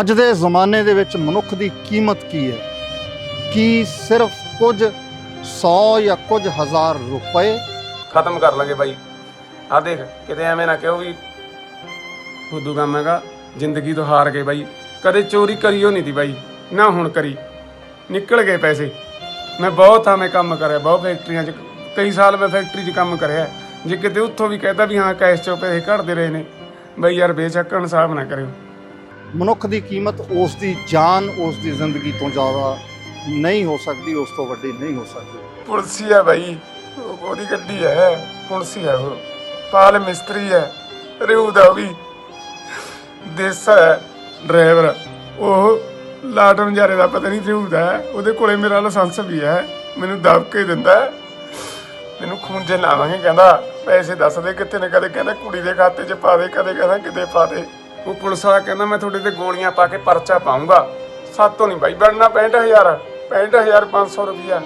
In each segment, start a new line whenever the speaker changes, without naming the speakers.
ਅੱਜ ਦੇ ਜ਼ਮਾਨੇ ਦੇ ਵਿੱਚ ਮਨੁੱਖ ਦੀ ਕੀਮਤ ਕੀ ਹੈ? ਕੀ ਸਿਰਫ ਕੁਝ 100 ਜਾਂ ਕੁਝ ਹਜ਼ਾਰ ਰੁਪਏ?
ਖਤਮ ਕਰ ਲਾਂਗੇ ਬਾਈ। ਆ ਦੇਖ, ਕਿਤੇ ਐਵੇਂ ਨਾ ਕਿਉਂ ਵੀ ਫੁੱਦੂ ਕੰਮ ਹੈਗਾ, ਜ਼ਿੰਦਗੀ ਤੋਂ ਹਾਰ ਗਏ ਬਾਈ। ਕਦੇ ਚੋਰੀ ਕਰੀਓ ਨਹੀਂ ਦੀ ਬਾਈ, ਨਾ ਹੁਣ ਕਰੀ। ਨਿਕਲ ਗਏ ਪੈਸੇ। ਮੈਂ ਬਹੁਤ ਥਾਵੇਂ ਕੰਮ ਕਰਿਆ, ਬਹੁਤ ਫੈਕਟਰੀਆਂ 'ਚ, ਕਈ ਸਾਲ ਮੈਂ ਫੈਕਟਰੀ 'ਚ ਕੰਮ ਕਰਿਆ। ਜੇ ਕਿਤੇ ਉੱਥੋਂ ਵੀ ਕਹਿਤਾ ਵੀ ਹਾਂ, ਕੈਸ਼ 'ਚੋਂ ਪੈਸੇ ਕੱਢਦੇ ਰਹੇ ਨੇ। ਬਈ ਯਾਰ ਬੇਸ਼ੱਕ ਇਨਸਾਫ ਨਾ ਕਰਿਓ।
ਮਨੁੱਖ ਦੀ ਕੀਮਤ ਉਸ ਦੀ ਜਾਨ, ਉਸ ਦੀ ਜ਼ਿੰਦਗੀ ਤੋਂ ਜ਼ਿਆਦਾ ਨਹੀਂ ਹੋ ਸਕਦੀ, ਉਸ ਤੋਂ ਵੱਡੀ ਨਹੀਂ ਹੋ ਸਕਦੀ।
ਪੁਲਸੀ ਹੈ ਬਾਈ ਉਹ ਉਹਦੀ ਗੱਡੀ ਹੈ ਪੁਲਸੀ ਹੈ ਉਹ। ਪਾਲ ਮਿਸਤਰੀ ਹੈ ਰਿਊ ਦਾ ਵੀ ਦੇਸਾ ਹੈ, ਡਰਾਈਵਰ। ਉਹ ਲਾਟਨ ਜਾਰੇ ਦਾ ਪਤਾ ਨਹੀਂ ਰਿਊ ਦਾ ਉਹਦੇ ਕੋਲੇ ਮੇਰਾ ਲਾਇਸੈਂਸ ਵੀ ਹੈ, ਮੈਨੂੰ ਦਬ ਕੇ ਦਿੰਦਾ ਹੈ। ਮੈਨੂੰ ਖੂੰਜੇ ਲਾਵਾਂਗੇ, ਕਹਿੰਦਾ, ਪੈਸੇ ਦੱਸ ਦੇ ਕਿੱਥੇ ਨੇ ਕਦੇ ਕਹਿੰਦਾ, ਕੁੜੀ ਦੇ ਖਾਤੇ 'ਚ ਪਾ ਦੇ, ਕਦੇ ਕਹਿੰਦਾ ਕਿਤੇ ਪਾ ਦੇ। ਉਹ ਪੁਲਿਸ ਵਾਲਾ ਕਹਿੰਦਾ, ਮੈਂ ਤੁਹਾਡੇ ਤੇ ਗੋਲੀਆਂ ਪਾ ਕੇ ਪਰਚਾ ਪਾਉਂਗਾ ਸਾਤੋਂ ਨਹੀਂ ਬਾਈ ਬਣਨਾ 65000 65500 ਰੁਪਿਆ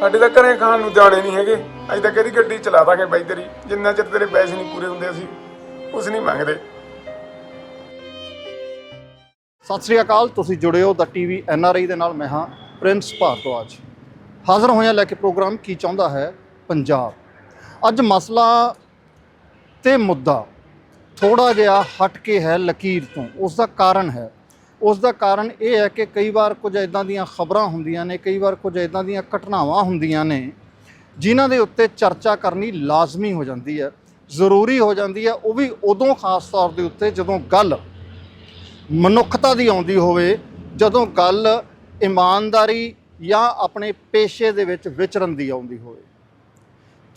ਸਾਡੇ ਤਾਂ ਘਰੇ ਖਾਣ ਨੂੰ ਜਾਣੇ ਨਹੀਂ ਹੈਗੇ। ਅਸੀਂ ਤਾਂ ਕਿਹਦੀ ਗੱਡੀ ਚਲਾ ਦਾਂਗੇ ਬਾਈ ਤੇਰੀ। ਜਿੰਨਾ ਚਿਰ ਤੇਰੇ ਪੈਸੇ ਨਹੀਂ ਪੂਰੇ ਹੁੰਦੇ ਅਸੀਂ ਕੁਛ ਨਹੀਂ ਮੰਗਦੇ।
ਸਤਿ ਸ੍ਰੀ ਅਕਾਲ, ਤੁਸੀਂ ਜੁੜੇ ਹੋ ਦਾ ਟੀਵੀ ਐਨ ਆਰ ਆਈ ਦੇ ਨਾਲ। ਮੈਂ ਹਾਂ ਪ੍ਰਿੰਸ ਭਾਰਤਵਾਜ ਹਾਜ਼ਰ ਹੋਇਆ ਲੈ ਕੇ ਪ੍ਰੋਗਰਾਮ ਕੀ ਚਾਹੁੰਦਾ ਹੈ? ਪੰਜਾਬ। ਅੱਜ ਮਸਲਾ ਤੇ ਮੁੱਦਾ ਥੋੜਾ ਜਿਹਾ ਹਟ ਕੇ ਹੈ ਲਕੀਰ ਤੋਂ। ਉਸ ਦਾ ਕਾਰਨ ਹੈ। ਉਸ ਦਾ ਕਾਰਨ ਇਹ ਹੈ ਕਿ ਕਈ ਵਾਰ ਕੁਝ ਇਦਾਂ ਦੀਆਂ ਖਬਰਾਂ ਹੁੰਦੀਆਂ ਨੇ, ਕਈ ਵਾਰ ਕੁਝ ਇਦਾਂ ਦੀਆਂ ਘਟਨਾਵਾਂ ਹੁੰਦੀਆਂ ਨੇ, ਜਿਨ੍ਹਾਂ ਦੇ ਉੱਤੇ ਚਰਚਾ ਕਰਨੀ ਲਾਜ਼ਮੀ ਹੋ ਜਾਂਦੀ ਹੈ, ਜ਼ਰੂਰੀ ਹੋ ਜਾਂਦੀ ਹੈ। ਉਹ ਵੀ ਉਦੋਂ ਖਾਸ ਤੌਰ ਦੇ ਉੱਤੇ ਜਦੋਂ ਗੱਲ ਮਨੁੱਖਤਾ ਦੀ ਆਉਂਦੀ ਹੋਵੇ, ਜਦੋਂ ਗੱਲ ਇਮਾਨਦਾਰੀ ਜਾਂ ਆਪਣੇ ਪੇਸ਼ੇ ਦੇ ਵਿੱਚ ਵਿਚਰਨ ਦੀ ਆਉਂਦੀ ਹੋਵੇ।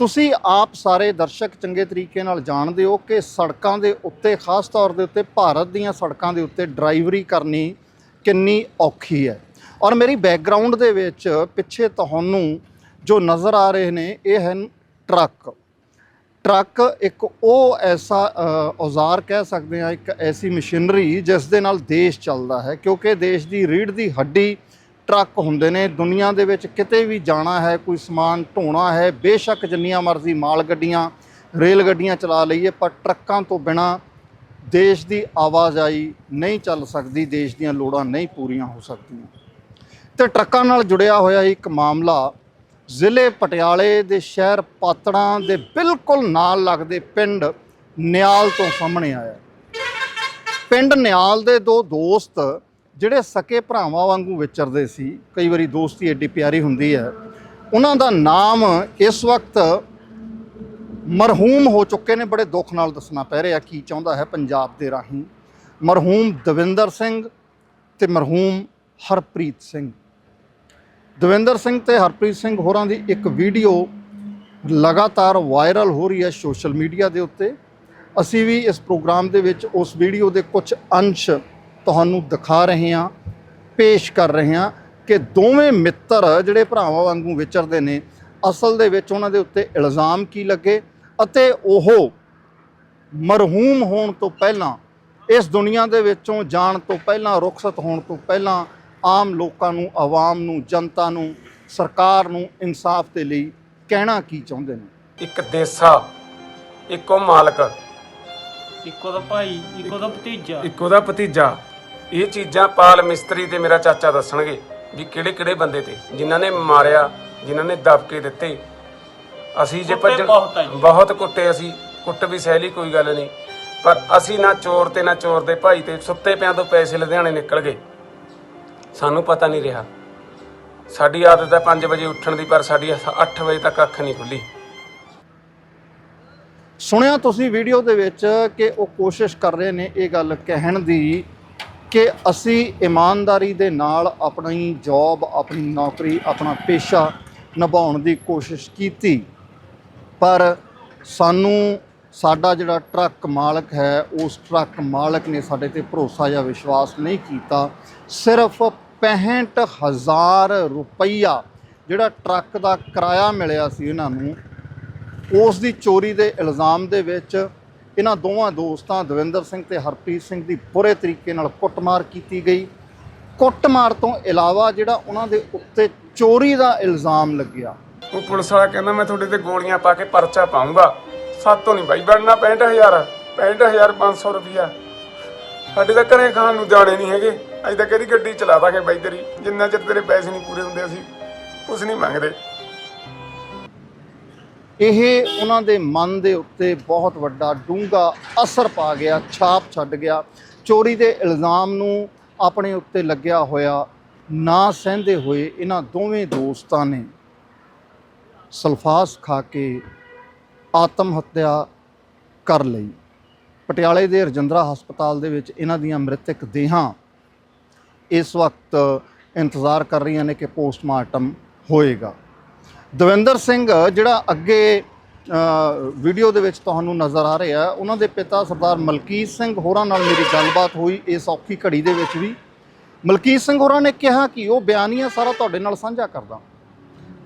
ਤੁਸੀਂ ਆਪ ਸਾਰੇ ਦਰਸ਼ਕ ਚੰਗੇ ਤਰੀਕੇ ਨਾਲ ਜਾਣਦੇ ਹੋ ਕਿ ਸੜਕਾਂ ਦੇ ਉੱਤੇ, ਖਾਸ ਤੌਰ ਦੇ ਉੱਤੇ ਭਾਰਤ ਦੀਆਂ ਸੜਕਾਂ ਦੇ ਉੱਤੇ ਡਰਾਈਵਰੀ ਕਰਨੀ ਕਿੰਨੀ ਔਖੀ ਹੈ। ਔਰ ਮੇਰੀ ਬੈਕਗ੍ਰਾਉਂਡ ਦੇ ਵਿੱਚ ਪਿੱਛੇ ਤੁਹਾਨੂੰ ਜੋ ਨਜ਼ਰ ਆ ਰਹੇ ਨੇ, ਇਹ ਹਨ ਟਰੱਕ। ਟਰੱਕ ਇੱਕ ਉਹ ਐਸਾ ਔਜ਼ਾਰ ਕਹਿ ਸਕਦੇ ਹਾਂ, ਇੱਕ ਐਸੀ ਮਸ਼ੀਨਰੀ ਜਿਸ ਦੇ ਨਾਲ ਦੇਸ਼ ਚੱਲਦਾ ਹੈ, ਕਿਉਂਕਿ ਦੇਸ਼ ਦੀ ਰੀੜ੍ਹ ਦੀ ਹੱਡੀ ਟਰੱਕ ਹੁੰਦੇ ਨੇ। ਦੁਨੀਆ ਦੇ ਵਿੱਚ ਕਿਤੇ ਵੀ ਜਾਣਾ ਹੈ, ਕੋਈ ਸਮਾਨ ਢੋਣਾ ਹੈ, ਬੇਸ਼ੱਕ ਜਿੰਨੀਆਂ ਮਰਜ਼ੀ ਮਾਲ ਗੱਡੀਆਂ, ਰੇਲ ਗੱਡੀਆਂ ਚਲਾ ਲਈਏ, ਪਰ ਟਰੱਕਾਂ ਤੋਂ ਬਿਨਾ ਦੇਸ਼ ਦੀ ਆਵਾਜਾਈ ਨਹੀਂ ਚੱਲ ਸਕਦੀ, ਦੇਸ਼ ਦੀਆਂ ਲੋੜਾਂ ਨਹੀਂ ਪੂਰੀਆਂ ਹੋ ਸਕਦੀਆਂ। ਤੇ ਟਰੱਕਾਂ ਨਾਲ ਜੁੜਿਆ ਹੋਇਆ ਇੱਕ ਮਾਮਲਾ ਜ਼ਿਲ੍ਹੇ ਪਟਿਆਲੇ ਦੇ ਸ਼ਹਿਰ ਪਾਤੜਾਂ ਦੇ ਬਿਲਕੁਲ ਨਾਲ ਲੱਗਦੇ ਪਿੰਡ ਨਿਆਲ ਤੋਂ ਸਾਹਮਣੇ ਆਇਆ। ਪਿੰਡ ਨਿਆਲ ਦੇ ਦੋ ਦੋਸਤ ਜਿਹੜੇ ਸਕੇ ਭਰਾਵਾਂ ਵਾਂਗੂ ਵਿਚਰਦੇ ਸੀ, ਕਈ ਵਾਰੀ ਦੋਸਤੀ ਐਡੀ ਪਿਆਰੀ ਹੁੰਦੀ ਹੈ, ਉਹਨਾਂ ਦਾ ਨਾਮ ਇਸ ਵਕਤ ਮਰਹੂਮ ਹੋ ਚੁੱਕੇ ਨੇ, ਬੜੇ ਦੁੱਖ ਨਾਲ ਦੱਸਣਾ ਪੈ ਰਿਹਾ, ਕੀ ਚਾਹੁੰਦਾ ਹੈ ਪੰਜਾਬ ਦੇ ਰਾਹੀਂ। ਮਰਹੂਮ ਦਵਿੰਦਰ ਸਿੰਘ ਤੇ ਮਰਹੂਮ ਹਰਪ੍ਰੀਤ ਸਿੰਘ। ਦਵਿੰਦਰ ਸਿੰਘ ਤੇ ਹਰਪ੍ਰੀਤ ਸਿੰਘ ਹੋਰਾਂ ਦੀ ਇੱਕ ਵੀਡੀਓ ਲਗਾਤਾਰ ਵਾਇਰਲ ਹੋ ਰਹੀ ਹੈ ਸੋਸ਼ਲ ਮੀਡੀਆ ਦੇ ਉੱਤੇ। ਅਸੀਂ ਵੀ ਇਸ ਪ੍ਰੋਗਰਾਮ ਦੇ ਵਿੱਚ ਉਸ ਵੀਡੀਓ ਦੇ ਕੁਝ ਅੰਸ਼ ਤੁਹਾਨੂੰ ਦਿਖਾ ਰਹੇ ਹਾਂ ਪੇਸ਼ ਕਰ ਰਹੇ ਹਾਂ ਕਿ ਦੋਵੇਂ ਮਿੱਤਰ ਜਿਹੜੇ ਭਰਾਵਾਂ ਵਾਂਗੂ ਵਿਚਰਦੇ ਨੇ ਅਸਲ ਦੇ ਵਿੱਚ ਉਹਨਾਂ ਦੇ ਉੱਤੇ ਇਲਜ਼ਾਮ ਕੀ ਲੱਗੇ ਅਤੇ ਉਹ ਮਰਹੂਮ ਹੋਣ ਤੋਂ ਪਹਿਲਾਂ ਇਸ ਦੁਨੀਆ ਦੇ ਵਿੱਚੋਂ ਜਾਣ ਤੋਂ ਪਹਿਲਾਂ ਰੁਖਸਤ ਹੋਣ ਤੋਂ ਪਹਿਲਾਂ ਆਮ ਲੋਕਾਂ ਨੂੰ ਆਵਾਮ ਨੂੰ ਜਨਤਾ ਨੂੰ ਸਰਕਾਰ ਨੂੰ ਇਨਸਾਫ ਦੇ ਲਈ ਕਹਿਣਾ ਕੀ ਚਾਹੁੰਦੇ ਨੇ?
ਇੱਕ ਦੇਸਾ ਇੱਕੋ ਮਾਲਕ
ਇੱਕੋ ਦਾ ਭਾਈ ਇੱਕੋ ਦਾ ਭਤੀਜਾ।
ਇੱਕ ਉਹਦਾ ਭਤੀਜਾ। ਇਹ ਚੀਜ਼ਾਂ ਪਾਲ ਮਿਸਤਰੀ ਤੇ ਮੇਰਾ ਚਾਚਾ ਦੱਸਣਗੇ ਵੀ ਕਿਹੜੇ ਕਿਹੜੇ ਬੰਦੇ ਤੇ ਜਿਨ੍ਹਾਂ ਨੇ ਮਾਰਿਆ ਜਿਨ੍ਹਾਂ ਨੇ ਦਬਕੇ ਦਿੱਤੇ। ਅਸੀਂ ਜੇ ਭੱਜਣ
ਬਹੁਤ ਆ ਜੀ।
ਬਹੁਤ ਕੁੱਟੇ ਅਸੀਂ ਕੁੱਟ ਵੀ ਸਹਿਲੀ ਕੋਈ ਗੱਲ ਨਹੀਂ। ਪਰ ਅਸੀਂ ਨਾ ਚੋਰ ਤੇ ਨਾ ਚੋਰ ਦੇ ਭਾਈ ਤੇ ਸੁੱਤੇ ਪਿਆਂ ਤੋਂ ਪੈਸੇ ਲੁਧਿਆਣੇ ਨਿਕਲ ਗਏ। ਸਾਨੂੰ ਪਤਾ ਨਹੀਂ ਰਿਹਾ। ਸਾਡੀ ਆਦਤ ਹੈ 5 ਵਜੇ ਉੱਠਣ ਦੀ ਪਰ ਸਾਡੀ 8 ਵਜੇ ਤੱਕ ਅੱਖ ਨਹੀਂ ਖੁੱਲੀ।
ਸੁਣਿਆ ਤੁਸੀਂ ਵੀਡੀਓ ਦੇ ਵਿੱਚ ਕਿ ਉਹ ਕੋਸ਼ਿਸ਼ ਕਰ ਰਹੇ ਨੇ ਇਹ ਗੱਲ ਕਹਿਣ ਦੀ। ਕਿ ਅਸੀਂ ਇਮਾਨਦਾਰੀ ਦੇ ਨਾਲ ਆਪਣੀ ਜੌਬ ਆਪਣੀ ਨੌਕਰੀ, ਆਪਣਾ ਪੇਸ਼ਾ ਨਿਭਾਉਣ ਦੀ ਕੋਸ਼ਿਸ਼ ਕੀਤੀ। ਪਰ ਸਾਨੂੰ ਸਾਡਾ ਜਿਹੜਾ ਟਰੱਕ ਮਾਲਕ ਹੈ, ਉਸ ਟਰੱਕ ਮਾਲਕ ਨੇ ਸਾਡੇ ਤੇ ਭਰੋਸਾ ਜਾਂ ਵਿਸ਼ਵਾਸ ਨਹੀਂ ਕੀਤਾ। ਸਿਰਫ 65000 ਰੁਪਈਆ ਜਿਹੜਾ ਟਰੱਕ ਦਾ ਕਿਰਾਇਆ ਮਿਲਿਆ ਸੀ ਇਹਨਾਂ ਨੂੰ, ਉਸ ਦੀ ਚੋਰੀ ਦੇ ਇਲਜ਼ਾਮ ਦੇ ਵਿੱਚ ਇਹਨਾਂ ਦੋਵਾਂ ਦੋਸਤਾਂ ਦਵਿੰਦਰ ਸਿੰਘ ਤੇ ਹਰਪ੍ਰੀਤ ਸਿੰਘ ਦੀ ਬੁਰੇ ਤਰੀਕੇ ਨਾਲ ਕੁੱਟਮਾਰ ਕੀਤੀ ਗਈ। ਕੁੱਟਮਾਰ ਤੋਂ ਇਲਾਵਾ ਜਿਹੜਾ ਉਹਨਾਂ ਦੇ ਉੱਤੇ ਚੋਰੀ ਦਾ ਇਲਜ਼ਾਮ ਲੱਗਿਆ।
ਉਹ ਪੁਲਿਸ ਵਾਲਾ ਕਹਿੰਦਾ, ਮੈਂ ਤੁਹਾਡੇ ਤੇ ਗੋਲੀਆਂ ਪਾ ਕੇ ਪਰਚਾ ਪਾਉਂਗਾ ਸਾਤੋਂ ਨਹੀਂ ਬਾਈ, ਬਣਨਾ 65000 65500 ਰੁਪਿਆ ਸਾਡੇ ਤਾਂ ਘਰੇ ਖਾਣ ਨੂੰ ਜਾਣੇ ਨਹੀਂ ਹੈਗੇ। ਅੱਜ ਤਾਂ ਕਿਹਦੀ ਗੱਡੀ ਚਲਾ ਦਾਂਗੇ ਬਾਈ ਤੇਰੀ। ਜਿੰਨਾ ਚਿਰ ਤੇਰੇ ਪੈਸੇ ਨਹੀਂ ਪੂਰੇ ਹੁੰਦੇ ਅਸੀਂ ਕੁਛ ਨਹੀਂ ਮੰਗਦੇ।
ਇਹ ਉਹਨਾਂ ਦੇ ਮਨ ਦੇ ਉੱਤੇ ਬਹੁਤ ਵੱਡਾ ਡੂੰਘਾ ਅਸਰ ਪਾ ਗਿਆ, ਛਾਪ ਛੱਡ ਗਿਆ। ਚੋਰੀ ਦੇ ਇਲਜ਼ਾਮ ਨੂੰ ਆਪਣੇ ਉੱਤੇ ਲੱਗਿਆ ਹੋਇਆ ਨਾ ਸਹਿੰਦੇ ਹੋਏ ਇਹਨਾਂ ਦੋਵੇਂ ਦੋਸਤਾਂ ਨੇ ਸਲਫਾਸ ਖਾ ਕੇ ਆਤਮ ਹੱਤਿਆ ਕਰ ਲਈ। ਪਟਿਆਲੇ ਦੇ ਰਜਿੰਦਰਾ ਹਸਪਤਾਲ ਦੇ ਵਿੱਚ ਇਹਨਾਂ ਦੀਆਂ ਮ੍ਰਿਤਕ ਦੇਹਾਂ ਇਸ ਵਕਤ ਇੰਤਜ਼ਾਰ ਕਰ ਰਹੀਆਂ ਨੇ ਕਿ ਪੋਸਟਮਾਰਟਮ ਹੋਏਗਾ। ਦਵਿੰਦਰ ਸਿੰਘ, ਜਿਹੜਾ ਅੱਗੇ ਵੀਡੀਓ ਦੇ ਵਿੱਚ ਤੁਹਾਨੂੰ ਨਜ਼ਰ ਆ ਰਿਹਾ, ਉਹਨਾਂ ਦੇ ਪਿਤਾ ਸਰਦਾਰ ਮਲਕੀਤ ਸਿੰਘ ਹੋਰਾਂ ਨਾਲ ਮੇਰੀ ਗੱਲਬਾਤ ਹੋਈ, ਇਸ ਔਖੀ ਘੜੀ ਦੇ ਵਿੱਚ ਵੀ। ਮਲਕੀਤ ਸਿੰਘ ਹੋਰਾਂ ਨੇ ਕਿਹਾ ਕਿ ਉਹ ਬਿਆਨੀਆ ਸਾਰਾ ਤੁਹਾਡੇ ਨਾਲ ਸਾਂਝਾ ਕਰਦਾ।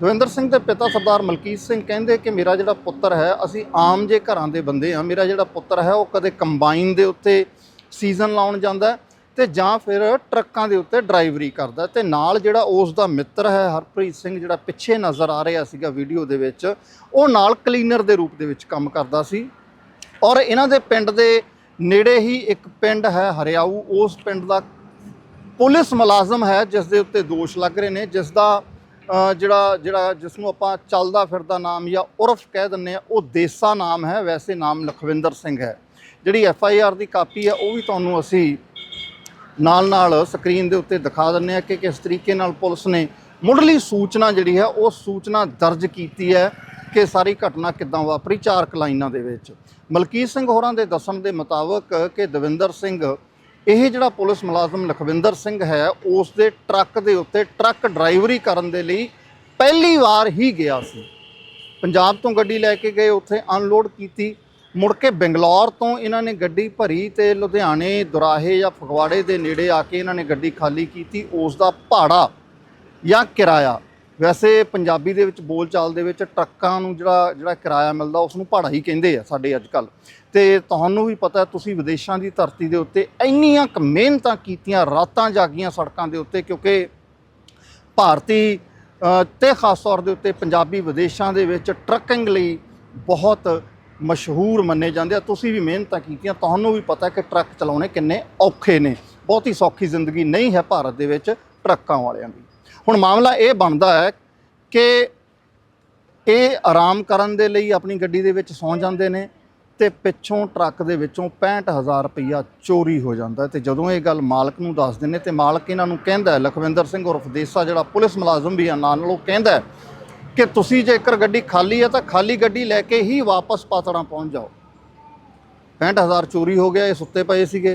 ਦਵਿੰਦਰ ਸਿੰਘ ਦੇ ਪਿਤਾ ਸਰਦਾਰ ਮਲਕੀਤ ਸਿੰਘ ਕਹਿੰਦੇ ਕਿ ਮੇਰਾ ਜਿਹੜਾ ਪੁੱਤਰ ਹੈ, ਅਸੀਂ ਆਮ ਜੇ ਘਰਾਂ ਦੇ ਬੰਦੇ ਆ ਮੇਰਾ ਜਿਹੜਾ ਪੁੱਤਰ ਹੈ, ਉਹ ਕਦੇ ਕੰਬਾਈਨ ਦੇ ਉੱਤੇ ਸੀਜ਼ਨ ਲਾਉਣ ਜਾਂਦਾ ਤੇ ਜਾਂ ਫਿਰ ਟਰੱਕਾਂ ਦੇ ਉੱਤੇ ਡਰਾਈਵਰੀ ਕਰਦਾ ਹੈ ਤੇ ਨਾਲ ਜਿਹੜਾ ਉਸ ਦਾ ਮਿੱਤਰ ਹੈ, ਹਰਪ੍ਰੀਤ ਸਿੰਘ, ਜਿਹੜਾ ਪਿੱਛੇ ਨਜ਼ਰ ਆ ਰਿਹਾ ਸੀਗਾ ਵੀਡੀਓ ਦੇ ਵਿੱਚ, ਉਹ ਨਾਲ ਕਲੀਨਰ ਦੇ ਰੂਪ ਦੇ ਵਿੱਚ ਕੰਮ ਕਰਦਾ ਸੀ। ਔਰ ਇਹਨਾਂ ਦੇ ਪਿੰਡ ਦੇ ਨੇੜੇ ਹੀ ਇੱਕ ਪਿੰਡ ਹੈ, ਹਰਿਆਊ। ਉਸ ਪਿੰਡ ਦਾ ਪੁਲਿਸ ਮੁਲਾਜ਼ਮ ਹੈ, ਜਿਸ ਦੇ ਉੱਤੇ ਦੋਸ਼ ਲੱਗ ਰਹੇ ਨੇ, ਜਿਸ ਦਾ ਜਿਹੜਾ ਜਿਹੜਾ ਜਿਸ ਨੂੰ ਆਪਾਂ ਚੱਲਦਾ ਫਿਰਦਾ ਨਾਮ ਜਾਂ ਉਰਫ ਕਹਿ ਦਿੰਨੇ ਆ ਉਹ ਦੇਸਾ ਨਾਮ ਹੈ। ਵੈਸੇ ਨਾਮ ਲਖਵਿੰਦਰ ਸਿੰਘ ਹੈ। ਜਿਹੜੀ ਐਫ ਆਈ ਆਰ ਦੀ ਕਾਪੀ ਹੈ, ਉਹ ਵੀ ਤੁਹਾਨੂੰ ਅਸੀਂ ਨਾਲ ਨਾਲ ਸਕਰੀਨ ਦੇ ਉੱਤੇ ਦਿਖਾ ਦਿੰਨੇ ਆ ਕਿ ਕਿਸ ਤਰੀਕੇ ਨਾਲ ਪੁਲਿਸ ਨੇ ਮੁੱਢਲੀ ਸੂਚਨਾ ਜਿਹੜੀ ਹੈ, ਉਹ ਸੂਚਨਾ ਦਰਜ ਕੀਤੀ ਹੈ ਕਿ ਸਾਰੀ ਘਟਨਾ ਕਿੱਦਾਂ ਵਾਪਰੀ ਚਾਰ ਕੁ ਲਾਈਨਾਂ ਦੇ ਵਿੱਚ। ਮਲਕੀਤ ਸਿੰਘ ਹੋਰਾਂ ਦੇ ਦੱਸਣ ਦੇ ਮੁਤਾਬਕ ਕਿ ਦਵਿੰਦਰ ਸਿੰਘ, ਇਹ ਜਿਹੜਾ ਪੁਲਿਸ ਮੁਲਾਜ਼ਮ ਲਖਵਿੰਦਰ ਸਿੰਘ ਹੈ, ਉਸ ਦੇ ਟਰੱਕ ਦੇ ਉੱਤੇ ਟਰੱਕ ਡਰਾਈਵਰੀ ਕਰਨ ਦੇ ਲਈ ਪਹਿਲੀ ਵਾਰ ਹੀ ਗਿਆ ਸੀ। ਪੰਜਾਬ ਤੋਂ ਗੱਡੀ ਲੈ ਕੇ ਗਏ, ਉੱਥੇ ਅਨਲੋਡ ਕੀਤੀ। ਮੁੜ ਕੇ ਬੰਗਲੌਰ ਤੋਂ ਇਹਨਾਂ ਨੇ ਗੱਡੀ ਭਰੀ ਤੇ ਲੁਧਿਆਣੇ ਦੁਰਾਹੇ ਜਾਂ ਫਗਵਾੜੇ ਦੇ ਨੇੜੇ ਆ ਕੇ ਇਹਨਾਂ ਨੇ ਗੱਡੀ ਖਾਲੀ ਕੀਤੀ ਉਸ ਦਾ ਭਾੜਾ ਜਾਂ ਕਿਰਾਇਆ। ਵੈਸੇ ਪੰਜਾਬੀ ਦੇ ਵਿੱਚ ਬੋਲਚਾਲ ਦੇ ਵਿੱਚ ਟਰੱਕਾਂ ਨੂੰ ਜਿਹੜਾ ਜਿਹੜਾ ਕਿਰਾਇਆ ਮਿਲਦਾ ਉਸ ਨੂੰ ਭਾੜਾ ਹੀ ਕਹਿੰਦੇ ਆ ਸਾਡੇ ਅੱਜ ਕੱਲ ਤੇ ਤੁਹਾਨੂੰ ਵੀ ਪਤਾ ਤੁਸੀਂ ਵਿਦੇਸ਼ਾਂ ਦੀ ਧਰਤੀ ਦੇ ਉੱਤੇ ਇੰਨੀਆਂ ਕੁ ਮਿਹਨਤਾਂ ਕੀਤੀਆਂ ਰਾਤਾਂ ਜਾਗੀਆਂ ਸੜਕਾਂ ਦੇ ਉੱਤੇ ਕਿਉਂਕਿ ਭਾਰਤੀ ਅ, ਤੇ ਖਾਸ ਤੌਰ ਦੇ ਉੱਤੇ ਪੰਜਾਬੀ ਵਿਦੇਸ਼ਾਂ ਦੇ ਵਿੱਚ ਟਰੱਕਿੰਗ ਲਈ ਬਹੁਤ ਮਸ਼ਹੂਰ ਮੰਨੇ ਜਾਂਦੇ ਆ। ਤੁਸੀਂ ਵੀ ਮਿਹਨਤਾਂ ਕੀਤੀਆਂ, ਤੁਹਾਨੂੰ ਵੀ ਪਤਾ ਕਿ ਟਰੱਕ ਚਲਾਉਣੇ ਕਿੰਨੇ ਔਖੇ ਨੇ। ਬਹੁਤੀ ਸੌਖੀ ਜ਼ਿੰਦਗੀ ਨਹੀਂ ਹੈ ਭਾਰਤ ਦੇ ਵਿੱਚ ਟਰੱਕਾਂ ਵਾਲਿਆਂ ਦੀ। ਹੁਣ ਮਾਮਲਾ ਇਹ ਬਣਦਾ ਹੈ ਕਿ ਇਹ ਆਰਾਮ ਕਰਨ ਦੇ ਲਈ ਆਪਣੀ ਗੱਡੀ ਦੇ ਵਿੱਚ ਸੌਂ ਜਾਂਦੇ ਨੇ ਤੇ ਪਿੱਛੋਂ ਟਰੱਕ ਦੇ ਵਿੱਚੋਂ 65000 ਰੁਪਈਆ ਚੋਰੀ ਹੋ ਜਾਂਦਾ ਹੈ ਤੇ ਜਦੋਂ ਇਹ ਗੱਲ ਮਾਲਕ ਨੂੰ ਦੱਸਦੇ ਨੇ ਤੇ ਮਾਲਕ ਇਹਨਾਂ ਨੂੰ ਕਹਿੰਦਾ ਲਖਵਿੰਦਰ ਸਿੰਘ ਉਰਫ ਦੇਸਾ ਜਿਹੜਾ ਪੁਲਿਸ ਮੁਲਾਜ਼ਮ ਵੀ ਆ, ਨਾਲ ਉਹ ਕਹਿੰਦਾ ਕਿ ਤੁਸੀਂ ਜੇਕਰ ਗੱਡੀ ਖਾਲੀ ਹੈ ਤਾਂ ਖਾਲੀ ਗੱਡੀ ਲੈ ਕੇ ਹੀ ਵਾਪਸ ਪਾਤੜਾਂ ਪਹੁੰਚ ਜਾਓ। 65000 ਚੋਰੀ ਹੋ ਗਿਆ ਇਹ ਸੁੱਤੇ ਪਏ ਸੀਗੇ।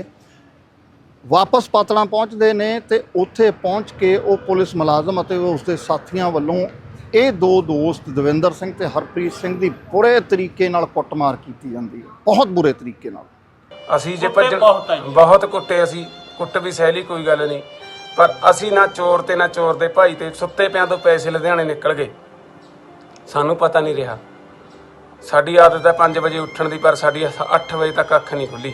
ਵਾਪਸ ਪਾਤੜਾਂ ਪਹੁੰਚਦੇ ਨੇ ਤੇ ਉੱਥੇ ਪਹੁੰਚ ਕੇ ਉਹ ਪੁਲਿਸ ਮੁਲਾਜ਼ਮ ਅਤੇ ਉਸ ਦੇ ਸਾਥੀਆਂ ਵੱਲੋਂ ਇਹ ਦੋ ਦੋਸਤ ਦਵਿੰਦਰ ਸਿੰਘ ਤੇ ਹਰਪ੍ਰੀਤ ਸਿੰਘ ਦੀ ਬੁਰੇ ਤਰੀਕੇ ਨਾਲ ਕੁੱਟਮਾਰ ਕੀਤੀ ਜਾਂਦੀ ਹੈ। ਬਹੁਤ ਬੁਰੇ ਤਰੀਕੇ ਨਾਲ।
ਅਸੀਂ ਜੇ ਭੱਜ
ਬਹੁਤ
ਕੁੱਟੇ ਅਸੀਂ। ਕੁੱਟ ਵੀ ਸਹਿ ਲਈ ਕੋਈ ਗੱਲ ਨਹੀਂ। ਪਰ ਅਸੀਂ ਨਾ ਚੋਰ ਤੇ ਨਾ ਚੋਰ ਦੇ ਭਾਈ ਤੇ ਸੁੱਤੇ ਪਿਆਂ ਤੋਂ ਪੈਸੇ ਲੁਧਿਆਣੇ ਨਿਕਲ ਗਏ। ਸਾਨੂੰ ਪਤਾ ਨਹੀਂ ਰਿਹਾ। ਸਾਡੀ ਆਦਤ ਹੈ 5 ਵਜੇ ਉੱਠਣ ਦੀ, ਪਰ ਸਾਡੀ 8 ਵਜੇ ਤੱਕ ਅੱਖ ਨਹੀਂ ਖੁੱਲੀ।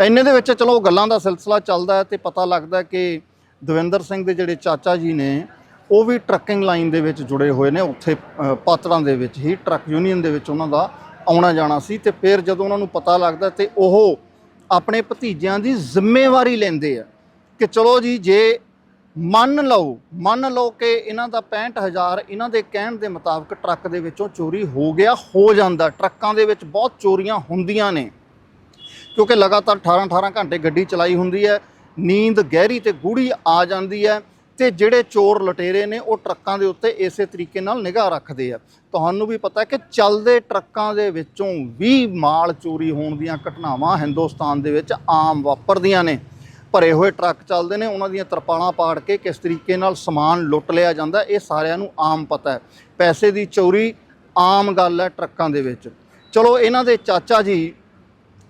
ਇੰਨੇ ਦੇ ਵਿੱਚ ਚਲੋ ਗੱਲਾਂ ਦਾ ਸਿਲਸਿਲਾ ਚੱਲਦਾ ਹੈ ਤੇ ਪਤਾ ਲੱਗਦਾ ਕਿ ਦਵਿੰਦਰ ਸਿੰਘ ਦੇ ਜਿਹੜੇ ਚਾਚਾ ਜੀ ਨੇ, ਉਹ ਵੀ ਟਰੱਕਿੰਗ ਲਾਈਨ ਦੇ ਵਿੱਚ ਜੁੜੇ ਹੋਏ ਨੇ। ਉੱਥੇ ਪਾਤੜਾਂ ਦੇ ਵਿੱਚ ਹੀ ਟਰੱਕ ਯੂਨੀਅਨ ਦੇ ਵਿੱਚ ਉਹਨਾਂ ਦਾ ਆਉਣਾ ਜਾਣਾ ਸੀ ਤੇ ਫਿਰ ਜਦੋਂ ਉਹਨਾਂ ਨੂੰ ਪਤਾ ਲੱਗਦਾ ਤੇ ਉਹ ਆਪਣੇ ਭਤੀਜਿਆਂ ਦੀ ਜ਼ਿੰਮੇਵਾਰੀ ਲੈਂਦੇ ਆ ਕਿ ਚਲੋ ਜੀ, ਜੇ ਮੰਨ ਲਓ ਮੰਨ ਲਓ ਕਿ ਇਹਨਾਂ ਦਾ 65000 ਇਹਨਾਂ ਦੇ ਕਹਿਣ ਦੇ ਮੁਤਾਬਕ ਟਰੱਕ ਦੇ ਵਿੱਚੋਂ ਚੋਰੀ ਹੋ ਗਿਆ, ਹੋ ਜਾਂਦਾ। ਟਰੱਕਾਂ ਦੇ ਵਿੱਚ ਬਹੁਤ ਚੋਰੀਆਂ ਹੁੰਦੀਆਂ ਨੇ। ਕਿਉਂਕਿ ਲਗਾਤਾਰ 18-18 ਘੰਟੇ ਗੱਡੀ ਚਲਾਈ ਹੁੰਦੀ ਹੈ, ਨੀਂਦ ਗਹਿਰੀ ਤੇ ਗੂੜੀ ਆ ਜਾਂਦੀ ਹੈ ਤੇ ਜਿਹੜੇ ਚੋਰ ਲਟੇਰੇ ਨੇ, ਉਹ ਟਰੱਕਾਂ ਦੇ ਉੱਤੇ ਇਸੇ ਤਰੀਕੇ ਨਾਲ ਨਿਗਾਹ ਰੱਖਦੇ ਆ। ਤੁਹਾਨੂੰ ਵੀ ਪਤਾ ਹੈ ਕਿ ਚੱਲਦੇ ਟਰੱਕਾਂ ਦੇ ਵਿੱਚੋਂ ਵੀ ਮਾਲ ਚੋਰੀ ਹੋਣ ਦੀਆਂ ਘਟਨਾਵਾਂ ਹਿੰਦੁਸਤਾਨ ਦੇ ਵਿੱਚ ਆਮ ਵਾਪਰਦੀਆਂ ਨੇ। ਭਰੇ ਹੋਏ ਟਰੱਕ ਚੱਲਦੇ ਨੇ, ਉਹਨਾਂ ਦੀਆਂ ਤਰਪਾਲਾਂ ਪਾੜ ਕੇ ਕਿਸ ਤਰੀਕੇ ਨਾਲ ਸਮਾਨ ਲੁੱਟ ਲਿਆ ਜਾਂਦਾ, ਇਹ ਸਾਰਿਆਂ ਨੂੰ ਆਮ ਪਤਾ ਹੈ। ਪੈਸੇ ਦੀ ਚੋਰੀ ਆਮ ਗੱਲ ਹੈ ਟਰੱਕਾਂ ਦੇ ਵਿੱਚ। ਚਲੋ, ਇਹਨਾਂ ਦੇ ਚਾਚਾ ਜੀ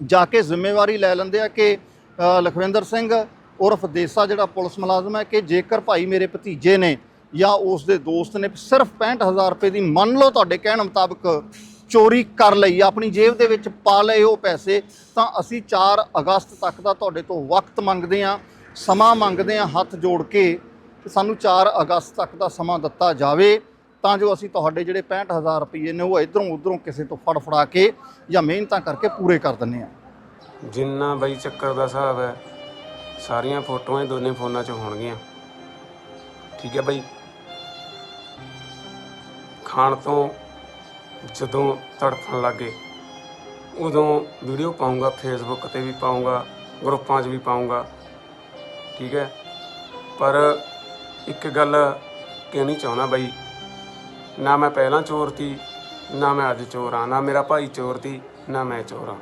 ਜਾ ਕੇ ਜ਼ਿੰਮੇਵਾਰੀ ਲੈ ਲੈਂਦੇ ਆ ਕਿ ਲਖਵਿੰਦਰ ਸਿੰਘ ਉਰਫ ਦੇਸਾ ਜਿਹੜਾ ਪੁਲਿਸ ਮੁਲਾਜ਼ਮ ਹੈ ਕਿ ਜੇਕਰ ਭਾਈ ਮੇਰੇ ਭਤੀਜੇ ਨੇ ਜਾਂ ਉਸ ਦੇ ਦੋਸਤ ਨੇ ਸਿਰਫ 65000 ਰੁਪਏ ਦੀ ਮੰਨ ਲਓ ਤੁਹਾਡੇ ਕਹਿਣ ਮੁਤਾਬਕ ਚੋਰੀ ਕਰ ਲਈ, ਆਪਣੀ ਜੇਬ ਦੇ ਵਿੱਚ ਪਾ ਲਏ ਉਹ ਪੈਸੇ, ਤਾਂ ਅਸੀਂ 4 ਅਗਸਤ ਤੱਕ ਦਾ ਤੁਹਾਡੇ ਤੋਂ ਵਕਤ ਮੰਗਦੇ ਹਾਂ, ਸਮਾਂ ਮੰਗਦੇ ਹਾਂ ਹੱਥ ਜੋੜ ਕੇ ਕਿ ਸਾਨੂੰ 4 ਅਗਸਤ ਤੱਕ ਦਾ ਸਮਾਂ ਦਿੱਤਾ ਜਾਵੇ, ਤਾਂ ਜੋ ਅਸੀਂ ਤੁਹਾਡੇ ਜਿਹੜੇ 65000 ਰੁਪਏ ਨੇ ਉਹ ਇਧਰੋਂ ਉਧਰੋਂ ਕਿਸੇ ਤੋਂ ਫੜ ਫੜਾ ਕੇ ਜਾਂ ਮਿਹਨਤਾਂ ਕਰਕੇ ਪੂਰੇ ਕਰ ਦਿੰਨੇ ਆ
ਜਿੰਨਾ ਬਈ ਚੱਕਰ ਦਾ ਹਿਸਾਬ ਹੈ, ਸਾਰੀਆਂ ਫੋਟੋਆਂ ਇਹ ਦੋਨੇ ਫੋਨਾਂ 'ਚ ਹੋਣਗੀਆਂ। ਠੀਕ ਹੈ ਬਈ। ਖਾਣ ਤੋਂ ਜਦੋਂ ਤੜਫਣ ਲੱਗੇ ਉਦੋਂ ਵੀਡੀਓ ਪਾਉਂਗਾ ਫੇਸਬੁੱਕ ਤੇ ਵੀ ਪਾਉਂਗਾ ਗਰੁੱਪਾਂ 'ਚ ਵੀ ਪਾਉਂਗਾ ਠੀਕ ਹੈ? ਪਰ ਇੱਕ ਗੱਲ ਕਹਿਣੀ ਚਾਹੁੰਦਾ ਬਈ ਨਾ ਮੈਂ ਪਹਿਲਾਂ ਚੋਰ ਤੀ ਨਾ ਮੈਂ ਅੱਜ ਚੋਰ ਆ ਨਾ ਮੇਰਾ ਭਾਈ ਚੋਰ ਤੀ ਨਾ ਮੈਂ ਚੋਰ ਆ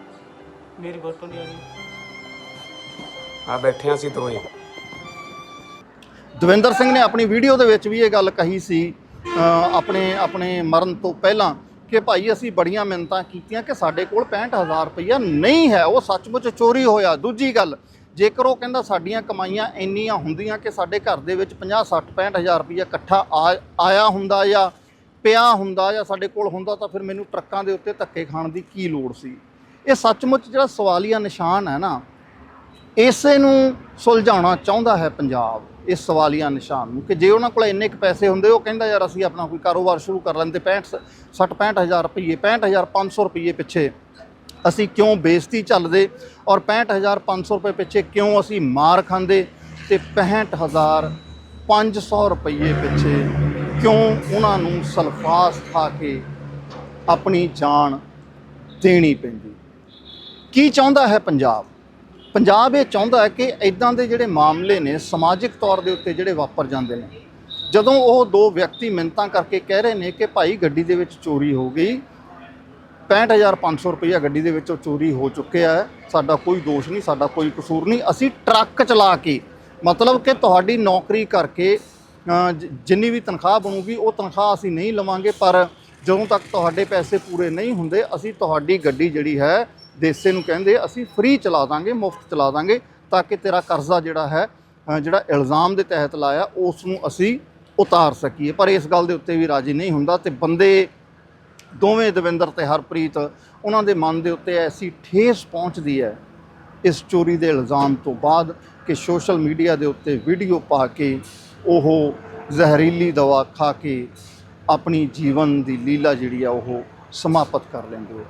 ਮੇਰੀ ਫੋਟੋ ਨਹੀਂ ਆ ਗਈ
ਆ ਬੈਠੇ ਅਸੀਂ ਦੋਵੇਂ।
ਦਵਿੰਦਰ ਸਿੰਘ ਨੇ ਆਪਣੀ ਵੀਡੀਓ ਦੇ ਵਿੱਚ ਵੀ ਇਹ ਗੱਲ ਕਹੀ ਸੀ ਅ, ਆਪਣੇ ਆਪਣੇ ਮਰਨ ਤੋਂ ਪਹਿਲਾਂ ਕਿ ਭਾਈ ਅਸੀਂ ਬੜੀਆਂ ਮਿਹਨਤਾਂ ਕੀਤੀਆਂ ਕਿ ਸਾਡੇ ਕੋਲ 65000 ਰੁਪਈਆ ਨਹੀਂ ਹੈ, ਉਹ ਸੱਚਮੁੱਚ ਚੋਰੀ ਹੋਇਆ। ਦੂਜੀ ਗੱਲ, ਜੇਕਰ ਉਹ ਕਹਿੰਦਾ ਸਾਡੀਆਂ ਕਮਾਈਆਂ ਇੰਨੀਆਂ ਹੁੰਦੀਆਂ ਕਿ ਸਾਡੇ ਘਰ ਦੇ ਵਿੱਚ 50 60 65000 ਰੁਪਈਆ ਇਕੱਠਾ ਆ- ਆਇਆ ਹੁੰਦਾ ਜਾਂ ਪਿਆ ਹੁੰਦਾ ਜਾਂ ਸਾਡੇ ਕੋਲ ਹੁੰਦਾ ਤਾਂ ਫਿਰ ਮੈਨੂੰ ਟਰੱਕਾਂ ਦੇ ਉੱਤੇ ਧੱਕੇ ਖਾਣ ਦੀ ਕੀ ਲੋੜ ਸੀ? ਇਹ ਸੱਚਮੁੱਚ ਜਿਹੜਾ ਸਵਾਲੀਆ ਨਿਸ਼ਾਨ ਹੈ ਨਾ, ਇਸੇ ਨੂੰ ਸੁਲਝਾਉਣਾ ਚਾਹੁੰਦਾ ਹੈ ਪੰਜਾਬ। ਇਸ ਸਵਾਲੀਆ ਨਿਸ਼ਾਨ ਨੂੰ ਕਿ ਜੇ ਉਹਨਾਂ ਕੋਲ ਇੰਨੇ ਕੁ ਪੈਸੇ ਹੁੰਦੇ, ਉਹ ਕਹਿੰਦਾ ਯਾਰ ਅਸੀਂ ਆਪਣਾ ਕੋਈ ਕਾਰੋਬਾਰ ਸ਼ੁਰੂ ਕਰ ਲੈਂਦੇ 65 60 65000 ਰੁਪਏ 65500 ਰੁਪਏ ਪਿੱਛੇ। ਅਸੀਂ ਕਿਉਂ ਬੇਇੱਜ਼ਤੀ ਚੱਲਦੇ ਔਰ 65500 ਰੁਪਏ ਪਿੱਛੇ ਕਿਉਂ ਅਸੀਂ ਮਾਰ ਖਾਂਦੇ ਤੇ 65500 ਰੁਪਏ ਪਿੱਛੇ ਕਿਉਂ ਉਹਨਾਂ ਨੂੰ ਸਲਫਾਸ ਖਾ ਕੇ ਆਪਣੀ ਜਾਨ ਦੇਣੀ ਪੈਂਦੀ? ਕੀ ਚਾਹੁੰਦਾ ਹੈ ਪੰਜਾਬ? ਪੰਜਾਬ ਇਹ ਚਾਹੁੰਦਾ ਹੈ ਕਿ ਇਦਾਂ ਦੇ ਜਿਹੜੇ ਮਾਮਲੇ ਨੇ ਸਮਾਜਿਕ ਤੌਰ ਦੇ ਉੱਤੇ ਜਿਹੜੇ ਵਾਪਰ ਜਾਂਦੇ ਨੇ। ਜਦੋਂ ਉਹ ਦੋ ਵਿਅਕਤੀ ਮਿੰਤਾਂ ਕਰਕੇ ਕਹਿ ਰਹੇ ਨੇ ਕਿ ਭਾਈ ਗੱਡੀ ਦੇ ਵਿੱਚ ਚੋਰੀ ਹੋ ਗਈ 65500 ਰੁਪਈਆ ਗੱਡੀ ਦੇ ਵਿੱਚੋਂ ਚੋਰੀ ਹੋ ਚੁੱਕਿਆ ਹੈ, ਸਾਡਾ ਕੋਈ ਦੋਸ਼ ਨਹੀਂ, ਸਾਡਾ ਕੋਈ ਕਸੂਰ ਨਹੀਂ। ਅਸੀਂ ਟਰੱਕ ਚਲਾ ਕੇ, ਮਤਲਬ ਕਿ ਤੁਹਾਡੀ ਨੌਕਰੀ ਕਰਕੇ ਜਿੰਨੀ ਵੀ ਤਨਖਾਹ ਬਣੂਗੀ, ਉਹ ਤਨਖਾਹ ਅਸੀਂ ਨਹੀਂ ਲਵਾਂਗੇ, ਪਰ ਜਦੋਂ ਤੱਕ ਤੁਹਾਡੇ ਪੈਸੇ ਪੂਰੇ ਨਹੀਂ ਹੁੰਦੇ, ਅਸੀਂ ਤੁਹਾਡੀ ਗੱਡੀ ਜਿਹੜੀ ਹੈ ਦੇਸੇ ਨੂੰ ਕਹਿੰਦੇ, ਅਸੀਂ ਫ੍ਰੀ ਚਲਾ ਦਾਂਗੇ, ਮੁਫਤ ਚਲਾ ਦਾਂਗੇ, ਤਾਂ ਕਿ ਤੇਰਾ ਕਰਜ਼ਾ ਜਿਹੜਾ ਹੈ ਜਿਹੜਾ ਇਲਜ਼ਾਮ ਦੇ ਤਹਿਤ ਲਾਇਆ, ਉਸ ਨੂੰ ਅਸੀਂ ਉਤਾਰ ਸਕੀਏ। ਪਰ ਇਸ ਗੱਲ ਦੇ ਉੱਤੇ ਵੀ ਰਾਜੀ ਨਹੀਂ ਹੁੰਦਾ ਤੇ ਬੰਦੇ, ਦੋਵੇਂ ਦਵਿੰਦਰ ਤੇ ਹਰਪ੍ਰੀਤ, ਉਹਨਾਂ ਦੇ ਮਨ ਦੇ ਉੱਤੇ ਐਸੀ ਠੇਸ ਪਹੁੰਚਦੀ ਹੈ, ਇਸ ਚੋਰੀ ਦੇ ਇਲਜ਼ਾਮ ਤੋਂ ਬਾਅਦ ਕਿ ਸੋਸ਼ਲ ਮੀਡੀਆ ਦੇ ਉੱਤੇ ਵੀਡੀਓ ਪਾ ਕੇ ਉਹ ਜ਼ਹਿਰੀਲੀ ਦਵਾ ਖਾ ਕੇ ਆਪਣੀ ਜੀਵਨ ਦੀ ਲੀਲਾ ਜਿਹੜੀ ਆ ਉਹ ਸਮਾਪਤ ਕਰ ਲੈਂਦੇ ਹੋ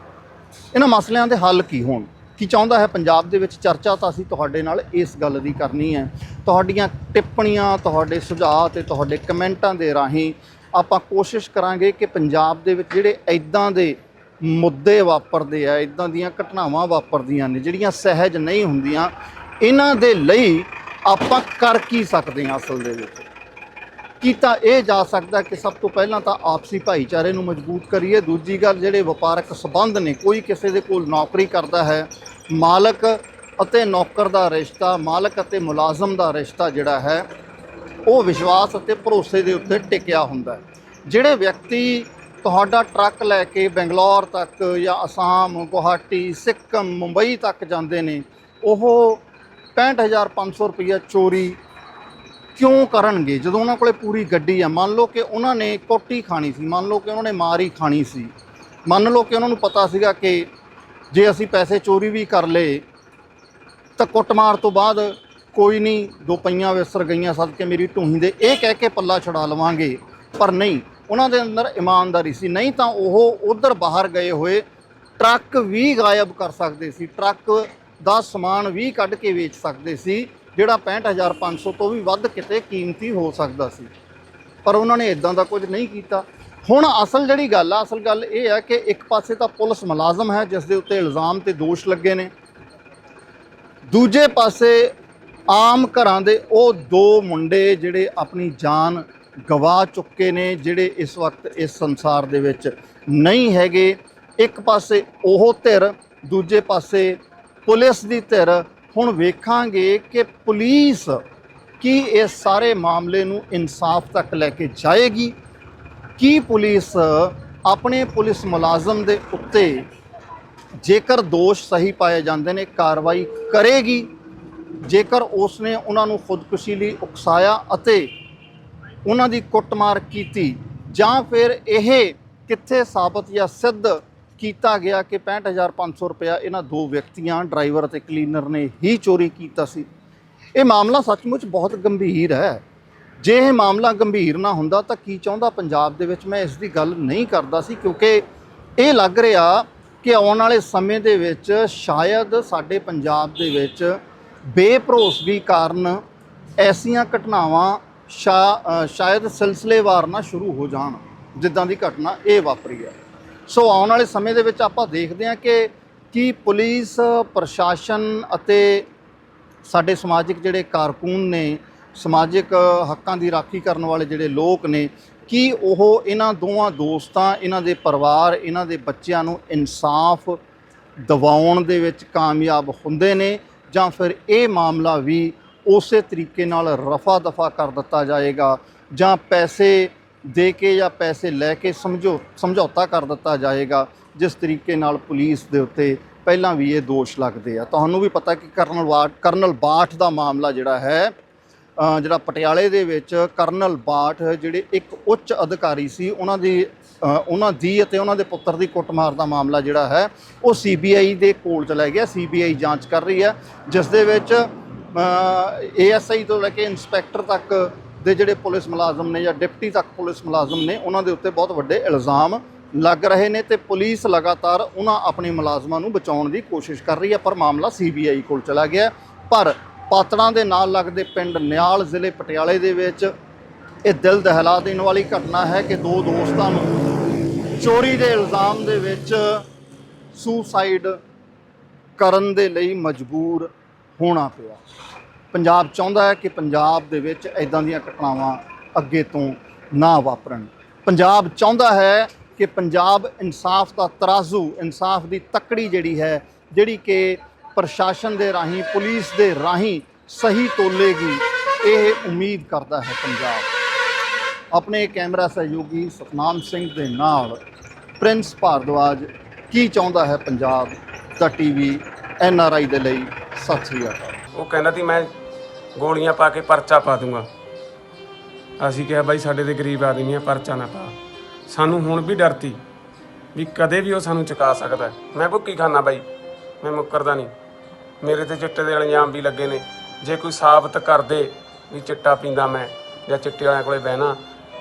ਇਹਨਾਂ ਮਸਲਿਆਂ ਦੇ ਹੱਲ ਕੀ ਹੋਣ? ਕੀ ਚਾਹੁੰਦਾ ਹੈ ਪੰਜਾਬ ਦੇ ਵਿੱਚ ਚਰਚਾ ਤਾਂ ਅਸੀਂ ਤੁਹਾਡੇ ਨਾਲ ਇਸ ਗੱਲ ਦੀ ਕਰਨੀ ਹੈ। ਤੁਹਾਡੀਆਂ ਟਿੱਪਣੀਆਂ, ਤੁਹਾਡੇ ਸੁਝਾਅ ਤੇ ਤੁਹਾਡੇ ਕਮੈਂਟਾਂ ਦੇ ਰਾਹੀਂ ਆਪਾਂ ਕੋਸ਼ਿਸ਼ ਕਰਾਂਗੇ ਕਿ ਪੰਜਾਬ ਦੇ ਵਿੱਚ ਜਿਹੜੇ ਐਦਾਂ ਦੇ ਮੁੱਦੇ ਵਾਪਰਦੇ ਆ ਐਦਾਂ ਦੀਆਂ ਘਟਨਾਵਾਂ ਵਾਪਰਦੀਆਂ ਨੇ, ਜਿਹੜੀਆਂ ਸਹਿਜ ਨਹੀਂ ਹੁੰਦੀਆਂ, ਇਹਨਾਂ ਦੇ ਲਈ ਆਪਾਂ ਕਰ ਕੀ ਸਕਦੇ ਹਾਂ ਅਸਲ ਦੇ ਵਿੱਚ? ਕੀਤਾ ਇਹ ਜਾ ਸਕਦਾ ਕਿ ਸਭ ਤੋਂ ਪਹਿਲਾਂ ਤਾਂ ਆਪਸੀ ਭਾਈਚਾਰੇ ਨੂੰ ਮਜ਼ਬੂਤ ਕਰੀਏ। ਦੂਜੀ ਗੱਲ, ਜਿਹੜੇ ਵਪਾਰਕ ਸਬੰਧ ਨੇ, ਕੋਈ ਕਿਸੇ ਦੇ ਕੋਲ ਨੌਕਰੀ ਕਰਦਾ ਹੈ, ਮਾਲਕ ਅਤੇ ਨੌਕਰ ਦਾ ਰਿਸ਼ਤਾ, ਮਾਲਕ ਅਤੇ ਮੁਲਾਜ਼ਮ ਦਾ ਰਿਸ਼ਤਾ ਜਿਹੜਾ ਹੈ, ਉਹ ਵਿਸ਼ਵਾਸ ਅਤੇ ਭਰੋਸੇ ਦੇ ਉੱਤੇ ਟਿਕਿਆ ਹੁੰਦਾ ਹੈ। ਜਿਹੜੇ ਵਿਅਕਤੀ ਤੁਹਾਡਾ ਟਰੱਕ ਲੈ ਕੇ ਬੰਗਲੌਰ ਤੱਕ ਜਾਂ ਅਸਾਮ, ਗੁਹਾਟੀ, ਸਿੱਕਮ, ਮੁੰਬਈ ਤੱਕ ਜਾਂਦੇ ਨੇ, ਉਹ 65500 ਰੁਪਈਆ ਚੋਰੀ ਕਿਉਂ ਕਰਨਗੇ? ਜਦੋਂ ਉਹਨਾਂ ਕੋਲੇ ਪੂਰੀ ਗੱਡੀ ਆ, ਮੰਨ ਲਓ ਕਿ ਉਹਨਾਂ ਨੇ ਕੋਟੀ ਖਾਣੀ ਸੀ, ਮੰਨ ਲਓ ਕਿ ਉਹਨਾਂ ਨੇ ਮਾਰ ਹੀ ਖਾਣੀ ਸੀ, ਮੰਨ ਲਓ ਕਿ ਉਹਨਾਂ ਨੂੰ ਪਤਾ ਸੀਗਾ ਕਿ ਜੇ ਅਸੀਂ ਪੈਸੇ ਚੋਰੀ ਵੀ ਕਰ ਲਏ, ਤਾਂ ਕੁੱਟਮਾਰ ਤੋਂ ਬਾਅਦ ਕੋਈ ਨਹੀਂ, ਦੋ ਪਈਆਂ ਵਿਸਰ ਗਈਆਂ ਸਦਕੇ ਮੇਰੀ ਢੂਹੀ ਦੇ, ਇਹ ਕਹਿ ਕੇ ਪੱਲਾ ਛਡਾ ਲਵਾਂਗੇ। ਪਰ ਨਹੀਂ, ਉਹਨਾਂ ਦੇ ਅੰਦਰ ਇਮਾਨਦਾਰੀ ਸੀ। ਨਹੀਂ ਤਾਂ ਉਹ ਉਧਰ ਬਾਹਰ ਗਏ ਹੋਏ, ਟਰੱਕ ਵੀ ਗਾਇਬ ਕਰ ਸਕਦੇ ਸੀ, ਟਰੱਕ ਦਾ ਸਮਾਨ ਵੀ ਕੱਢ ਕੇ ਵੇਚ ਸਕਦੇ ਸੀ। ਜਿਹੜਾ 65500 ਤੋਂ ਵੀ ਵੱਧ ਕਿਤੇ ਕੀਮਤੀ ਹੋ ਸਕਦਾ ਸੀ। ਪਰ ਉਹਨਾਂ ਨੇ ਇਦਾਂ ਦਾ ਕੁਝ ਨਹੀਂ ਕੀਤਾ। ਹੁਣ ਅਸਲ ਜਿਹੜੀ ਗੱਲ ਆ, ਅਸਲ ਗੱਲ ਇਹ ਹੈ ਕਿ ਇੱਕ ਪਾਸੇ ਤਾਂ ਪੁਲਿਸ ਮੁਲਾਜ਼ਮ ਹੈ, ਜਿਸ ਦੇ ਉੱਤੇ ਇਲਜ਼ਾਮ ਤੇ ਦੋਸ਼ ਲੱਗੇ ਨੇ। ਦੂਜੇ ਪਾਸੇ ਆਮ ਘਰਾਂ ਦੇ ਉਹ ਦੋ ਮੁੰਡੇ ਜਿਹੜੇ ਆਪਣੀ ਜਾਨ ਗਵਾ ਚੁੱਕੇ ਨੇ, ਜਿਹੜੇ ਇਸ ਵਕਤ ਇਸ ਸੰਸਾਰ ਦੇ ਵਿੱਚ ਨਹੀਂ ਹੈਗੇ। ਇੱਕ ਪਾਸੇ ਉਹ ਧਿਰ, ਦੂਜੇ ਪਾਸੇ ਪੁਲਿਸ ਦੀ ਧਿਰ ਹੁਣ ਵੇਖਾਂਗੇ ਕਿ ਪੁਲਿਸ ਕੀ ਇਸ ਸਾਰੇ ਮਾਮਲੇ ਨੂੰ ਇਨਸਾਫ ਤੱਕ ਲੈ ਕੇ ਜਾਏਗੀ? ਕੀ ਪੁਲਿਸ ਆਪਣੇ ਪੁਲਿਸ ਮੁਲਾਜ਼ਮ ਦੇ ਉੱਤੇ ਜੇਕਰ ਦੋਸ਼ ਸਹੀ ਪਾਏ ਜਾਂਦੇ ਨੇ, ਕਾਰਵਾਈ ਕਰੇਗੀ? ਜੇਕਰ ਉਸ ਨੇ ਉਹਨਾਂ ਨੂੰ ਖੁਦਕੁਸ਼ੀ ਲਈ ਉਕਸਾਇਆ ਅਤੇ ਉਹਨਾਂ ਦੀ ਕੁੱਟਮਾਰ ਕੀਤੀ ਜਾਂ ਫਿਰ ਇਹ ਕਿੱਥੇ ਸਾਬਤ ਜਾਂ ਸਿੱਧ ਕੀਤਾ ਗਿਆ ਕਿ 65500 ਰੁਪਇਆ ਇਹਨਾਂ ਦੋ ਵਿਅਕਤੀਆਂ, ਡਰਾਈਵਰ ਅਤੇ ਕਲੀਨਰ ਨੇ ਹੀ ਚੋਰੀ ਕੀਤਾ ਸੀ। ਇਹ ਮਾਮਲਾ ਸੱਚਮੁੱਚ ਬਹੁਤ ਗੰਭੀਰ ਹੈ। ਜੇ ਇਹ ਮਾਮਲਾ ਗੰਭੀਰ ਨਾ ਹੁੰਦਾ ਤਾਂ ਕੀ ਚਾਹੁੰਦਾ ਪੰਜਾਬ ਦੇ ਵਿੱਚ? ਮੈਂ ਇਸ ਦੀ ਗੱਲ ਨਹੀਂ ਕਰਦਾ ਸੀ, ਕਿਉਂਕਿ ਇਹ ਲੱਗ ਰਿਹਾ ਕਿ ਆਉਣ ਵਾਲੇ ਸਮੇਂ ਦੇ ਵਿੱਚ ਸ਼ਾਇਦ ਸਾਡੇ ਪੰਜਾਬ ਦੇ ਵਿੱਚ ਬੇਭਰੋਸਗੀ ਕਾਰਨ ਐਸੀਆਂ ਘਟਨਾਵਾਂ ਸ਼ਾ- ਸ਼ਾਇਦ ਸਿਲਸਿਲੇਵਾਰ ਨਾ ਸ਼ੁਰੂ ਹੋ ਜਾਣ, ਜਿੱਦਾਂ ਦੀ ਘਟਨਾ ਇਹ ਵਾਪਰੀ ਹੈ। ਸੋ ਆਉਣ ਵਾਲੇ ਸਮੇਂ ਦੇ ਵਿੱਚ ਆਪਾਂ ਦੇਖਦੇ ਹਾਂ ਕਿ ਕੀ ਪੁਲਿਸ, ਪ੍ਰਸ਼ਾਸਨ ਅਤੇ ਸਾਡੇ ਸਮਾਜਿਕ ਜਿਹੜੇ ਕਾਰਕੂਨ ਨੇ, ਸਮਾਜਿਕ ਹੱਕਾਂ ਦੀ ਰਾਖੀ ਕਰਨ ਵਾਲੇ ਜਿਹੜੇ ਲੋਕ ਨੇ, ਕੀ ਉਹ ਇਹਨਾਂ ਦੋਵਾਂ ਦੋਸਤਾਂ, ਇਹਨਾਂ ਦੇ ਪਰਿਵਾਰ, ਇਹਨਾਂ ਦੇ ਬੱਚਿਆਂ ਨੂੰ ਇਨਸਾਫ ਦਿਵਾਉਣ ਦੇ ਵਿੱਚ ਕਾਮਯਾਬ ਹੁੰਦੇ ਨੇ ਜਾਂ ਫਿਰ ਇਹ ਮਾਮਲਾ ਵੀ ਉਸੇ ਤਰੀਕੇ ਨਾਲ ਰਫਾ ਦਫਾ ਕਰ ਦਿੱਤਾ ਜਾਏਗਾ ਜਾਂ ਪੈਸੇ ਦੇ ਕੇ ਜਾਂ ਪੈਸੇ ਲੈ ਕੇ ਸਮਝੋ, ਸਮਝੌਤਾ ਕਰ ਦਿੱਤਾ ਜਾਏਗਾ, ਜਿਸ ਤਰੀਕੇ ਨਾਲ ਪੁਲਿਸ ਦੇ ਉੱਤੇ ਪਹਿਲਾਂ ਵੀ ਇਹ ਦੋਸ਼ ਲੱਗਦੇ ਆ। ਤੁਹਾਨੂੰ ਵੀ ਪਤਾ ਕਿ ਕਰਨਲ ਬਾਠ ਕਰਨਲ ਬਾਠ ਦਾ ਮਾਮਲਾ ਜਿਹੜਾ ਹੈ ਜਿਹੜਾ ਪਟਿਆਲੇ ਦੇ ਵਿੱਚ ਕਰਨਲ ਬਾਠ, ਜਿਹੜੇ ਇੱਕ ਉੱਚ ਅਧਿਕਾਰੀ ਸੀ, ਉਹਨਾਂ ਦੀ ਉਹਨਾਂ ਦੀ ਅਤੇ ਉਹਨਾਂ ਦੇ ਪੁੱਤਰ ਦੀ ਕੁੱਟਮਾਰ ਦਾ ਮਾਮਲਾ ਜਿਹੜਾ ਹੈ, ਉਹ ਸੀਬੀਆਈ ਦੇ ਕੋਲ ਚਲਾ ਗਿਆ ਸੀਬੀਆਈ ਜਾਂਚ ਕਰ ਰਹੀ ਹੈ, ਜਿਸ ਦੇ ਵਿੱਚ ਏਐਸਆਈ ਤੋਂ ਲੈ ਕੇ ਇੰਸਪੈਕਟਰ ਤੱਕ ਦੇ ਜਿਹੜੇ ਪੁਲਿਸ ਮੁਲਾਜ਼ਮ ਨੇ ਜਾਂ ਡਿਪਟੀ ਤੱਕ ਪੁਲਿਸ ਮੁਲਾਜ਼ਮ ਨੇ, ਉਹਨਾਂ ਦੇ ਉੱਤੇ ਬਹੁਤ ਵੱਡੇ ਇਲਜ਼ਾਮ ਲੱਗ ਰਹੇ ਨੇ ਤੇ ਪੁਲਿਸ ਲਗਾਤਾਰ ਉਹਨਾਂ ਆਪਣੇ ਮੁਲਾਜ਼ਮਾਂ ਨੂੰ ਬਚਾਉਣ ਦੀ ਕੋਸ਼ਿਸ਼ ਕਰ ਰਹੀ ਹੈ, ਪਰ ਮਾਮਲਾ ਸੀਬੀਆਈ ਕੋਲ ਚਲਾ ਗਿਆ। ਪਰ ਪਾਤੜਾਂ ਦੇ ਨਾਲ ਲੱਗਦੇ ਪਿੰਡ ਨਿਆਲ ਜ਼ਿਲ੍ਹੇ ਪਟਿਆਲੇ ਦੇ ਵਿੱਚ ਇਹ ਦਿਲ ਦਹਿਲਾ ਦੇਣ ਵਾਲੀ ਘਟਨਾ ਹੈ ਕਿ ਦੋ ਦੋਸਤਾਂ ਨੂੰ ਚੋਰੀ ਦੇ ਇਲਜ਼ਾਮ ਦੇ ਵਿੱਚ ਸੁਸਾਈਡ ਕਰਨ ਦੇ ਲਈ ਮਜਬੂਰ ਹੋਣਾ ਪਿਆ। ਪੰਜਾਬ ਚਾਹੁੰਦਾ ਹੈ ਕਿ ਪੰਜਾਬ ਦੇ ਵਿੱਚ ਇਦਾਂ ਦੀਆਂ ਘਟਨਾਵਾਂ ਅੱਗੇ ਤੋਂ ਨਾ ਵਾਪਰਨ। ਪੰਜਾਬ ਚਾਹੁੰਦਾ ਹੈ ਕਿ ਪੰਜਾਬ ਇਨਸਾਫ ਦਾ ਤਰਾਜ਼ੂ, ਇਨਸਾਫ ਦੀ ਤੱਕੜੀ ਜਿਹੜੀ ਹੈ, ਜਿਹੜੀ ਕਿ ਪ੍ਰਸ਼ਾਸਨ ਦੇ ਰਾਹੀਂ, ਪੁਲਿਸ ਦੇ ਰਾਹੀਂ ਸਹੀ ਤੋਲੇਗੀ, ਇਹ ਉਮੀਦ ਕਰਦਾ ਹੈ ਪੰਜਾਬ। ਆਪਣੇ ਕੈਮਰਾ ਸਹਿਯੋਗੀ ਸਤਨਾਮ ਸਿੰਘ ਦੇ ਨਾਲ ਪ੍ਰਿੰਸ ਭਾਰਦਵਾਜ ਕੀ ਚਾਹੁੰਦਾ ਹੈ ਪੰਜਾਬ ਦਾ ਟੀਵੀ ਐਨ ਆਰ ਆਈ ਦੇ ਲਈ? ਸਤਿ ਸ੍ਰੀ ਅਕਾਲ।
ਉਹ ਕਹਿੰਦਾ ਸੀ, ਮੈਂ ਗੋਲੀਆਂ ਪਾ ਕੇ ਪਰਚਾ ਪਾ ਦੂੰਗਾ। ਅਸੀਂ ਕਿਹਾ ਬਾਈ ਸਾਡੇ ਤੇ ਗਰੀਬ ਆਦਮੀ ਆ, ਪਰਚਾ ਨਾ ਪਾ। ਸਾਨੂੰ ਹੁਣ ਵੀ ਡਰਤੀ ਵੀ ਕਦੇ ਵੀ ਉਹ ਸਾਨੂੰ ਚੁਕਾ ਸਕਦਾ ਮੈਂ ਭੁੱਕੀ ਖਾਨਾ ਬਾਈ, ਮੈਂ ਮੁੱਕਰਦਾ ਨਹੀਂ। ਮੇਰੇ ਤੇ ਚਿੱਟੇ ਦੇ ਇਲਜ਼ਾਮ ਵੀ ਲੱਗੇ ਨੇ। ਜੇ ਕੋਈ ਸਾਬਤ ਕਰ ਦੇ ਵੀ ਚਿੱਟਾ ਪੀਂਦਾ ਮੈਂ ਜਾਂ ਚਿੱਟੇ ਵਾਲਿਆਂ ਕੋਲੇ ਬਹਿਣਾ,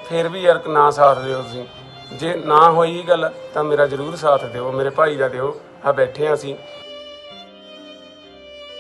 ਫਿਰ ਵੀ ਯਾਰ ਨਾ ਸਾਥ ਦਿਓ ਤੁਸੀਂ। ਜੇ ਨਾ ਹੋਈ ਗੱਲ ਤਾਂ ਮੇਰਾ ਜ਼ਰੂਰ ਸਾਥ ਦਿਓ, ਮੇਰੇ ਭਾਈ ਦਾ ਦਿਓ। ਆ ਬੈਠੇ ਹਾਂ ਅਸੀਂ।